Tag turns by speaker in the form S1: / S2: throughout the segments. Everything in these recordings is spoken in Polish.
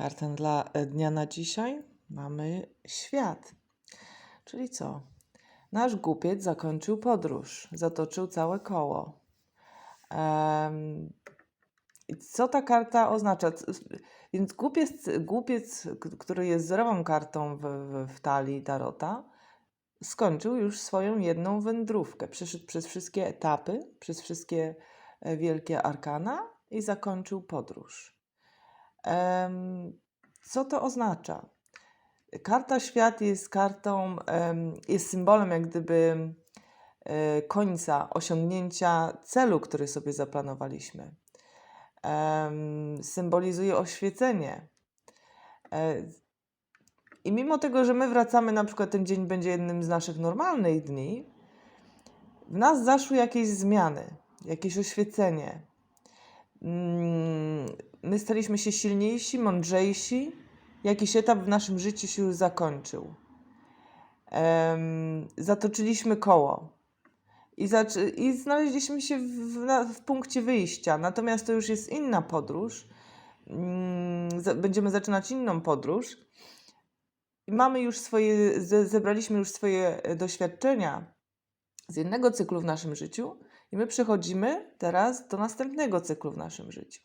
S1: Kartę dla e, dnia na dzisiaj mamy świat. Czyli co? Nasz głupiec zakończył podróż, zatoczył całe koło. I co ta karta oznacza? Więc głupiec, głupiec, który jest zerową kartą w, w, w talii Tarota, skończył już swoją jedną wędrówkę. Przeszedł przez wszystkie etapy, przez wszystkie e, wielkie arkana i zakończył podróż. Co to oznacza? Karta świat jest kartą, jest symbolem jak gdyby e, końca, osiągnięcia celu, który sobie zaplanowaliśmy. Symbolizuje oświecenie. E, I mimo tego, że my wracamy, na przykład ten dzień będzie jednym z naszych normalnych dni, w nas zaszły jakieś zmiany, jakieś oświecenie. Mm, My staliśmy się silniejsi, mądrzejsi. Jakiś etap w naszym życiu się zakończył. Zatoczyliśmy koło i, i znaleźliśmy się w, w punkcie wyjścia. Natomiast to już jest inna podróż. Mm, Będziemy zaczynać inną podróż. I mamy już swoje, ze- zebraliśmy już swoje e, doświadczenia z jednego cyklu w naszym życiu i my przechodzimy teraz do następnego cyklu w naszym życiu.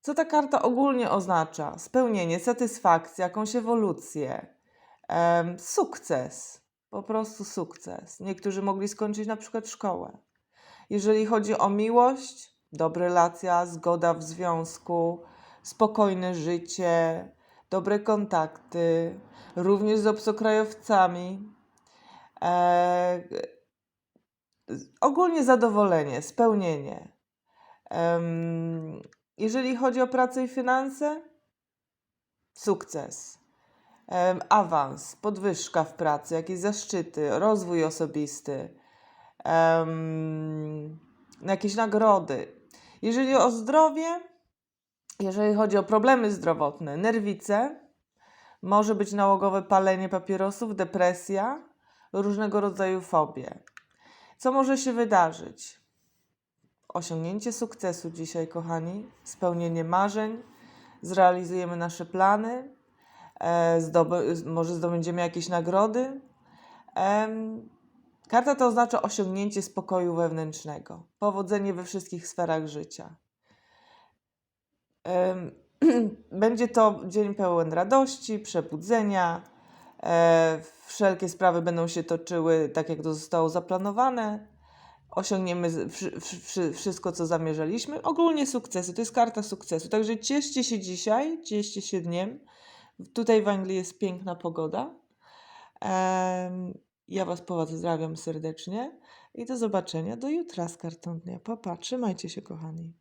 S1: Co ta karta ogólnie oznacza? Spełnienie, satysfakcję, jakąś ewolucję, sukces, po prostu sukces. Niektórzy mogli skończyć na przykład szkołę. Jeżeli chodzi o miłość, dobra relacja, zgoda w związku, spokojne życie, dobre kontakty, również z obcokrajowcami. E, ogólnie zadowolenie, spełnienie. Jeżeli chodzi o pracę i finanse, sukces, awans, podwyżka w pracy, jakieś zaszczyty, rozwój osobisty, jakieś nagrody. Jeżeli o zdrowie, jeżeli chodzi o problemy zdrowotne, nerwice, może być nałogowe palenie papierosów, depresja, różnego rodzaju fobie. Co może się wydarzyć? Osiągnięcie sukcesu dzisiaj, kochani, spełnienie marzeń, zrealizujemy nasze plany, e, zdoby, może zdobędziemy jakieś nagrody. Karta to oznacza osiągnięcie spokoju wewnętrznego, powodzenie we wszystkich sferach życia. Będzie to dzień pełen radości, przebudzenia. E, Wszelkie sprawy będą się toczyły tak, jak to zostało zaplanowane. Osiągniemy wszystko, co zamierzaliśmy. Ogólnie sukcesy. To jest karta sukcesu. Także cieszcie się dzisiaj, cieszcie się dniem. Tutaj w Anglii jest piękna pogoda. Em, Ja Was pozdrawiam serdecznie i do zobaczenia do jutra z kartą dnia. Papa, trzymajcie się, kochani.